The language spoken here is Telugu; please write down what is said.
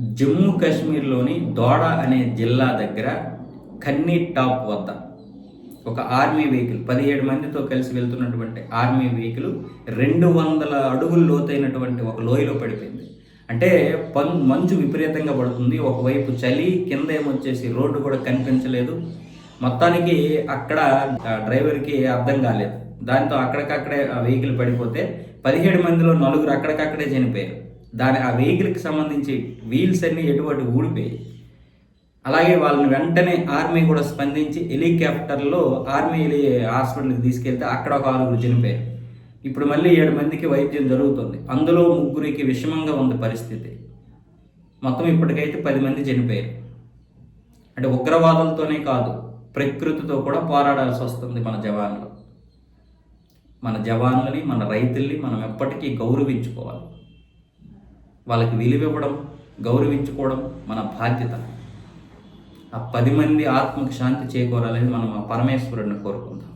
జమ్మూ కాశ్మీర్లోని దోడ అనే జిల్లా దగ్గర కన్నీ టాప్ వద్ద ఒక ఆర్మీ వెహికల్ పదిహేడు మందితో కలిసి వెళ్తున్నటువంటి ఆర్మీ వెహికల్ రెండు వందల అడుగులు లోతైనటువంటి ఒక లోయలో పడిపోయింది. అంటే పం మంచు విపరీతంగా పడుతుంది. ఒకవైపు చలి కింద ఏమొచ్చేసి రోడ్డు కూడా కనిపించలేదు. మొత్తానికి అక్కడ డ్రైవర్కి అర్థం కాలేదు. దాంతో అక్కడికక్కడే ఆ వెహికల్ పడిపోతే పదిహేడు మందిలో నలుగురు అక్కడికక్కడే చనిపోయారు. దాని ఆ వెహికల్కి సంబంధించి వీల్స్ అన్ని ఎటువంటి ఊడిపోయాయి. అలాగే వాళ్ళని వెంటనే ఆర్మీ కూడా స్పందించి హెలికాప్టర్లో ఆర్మీ హాస్పిటల్కి తీసుకెళ్తే అక్కడ ఒక ఆరుగురు చనిపోయారు. ఇప్పుడు మళ్ళీ ఏడు మందికి వైద్యం జరుగుతుంది. అందులో ముగ్గురికి విషమంగా ఉంది పరిస్థితి. మొత్తం ఇప్పటికైతే పది మంది చనిపోయారు. అంటే ఉగ్రవాదులతోనే కాదు ప్రకృతితో కూడా పోరాడాల్సి వస్తుంది మన జవాన్లు. మన జవాన్లని మన రైతుల్ని మనం ఎప్పటికీ గౌరవించుకోవాలి. వాళ్ళకి విలువ ఇవ్వడం గౌరవించుకోవడం మన బాధ్యత. ఆ పది మంది ఆత్మకు శాంతి చేకూరాలని మనం ఆ పరమేశ్వరుడిని కోరుకుందాం.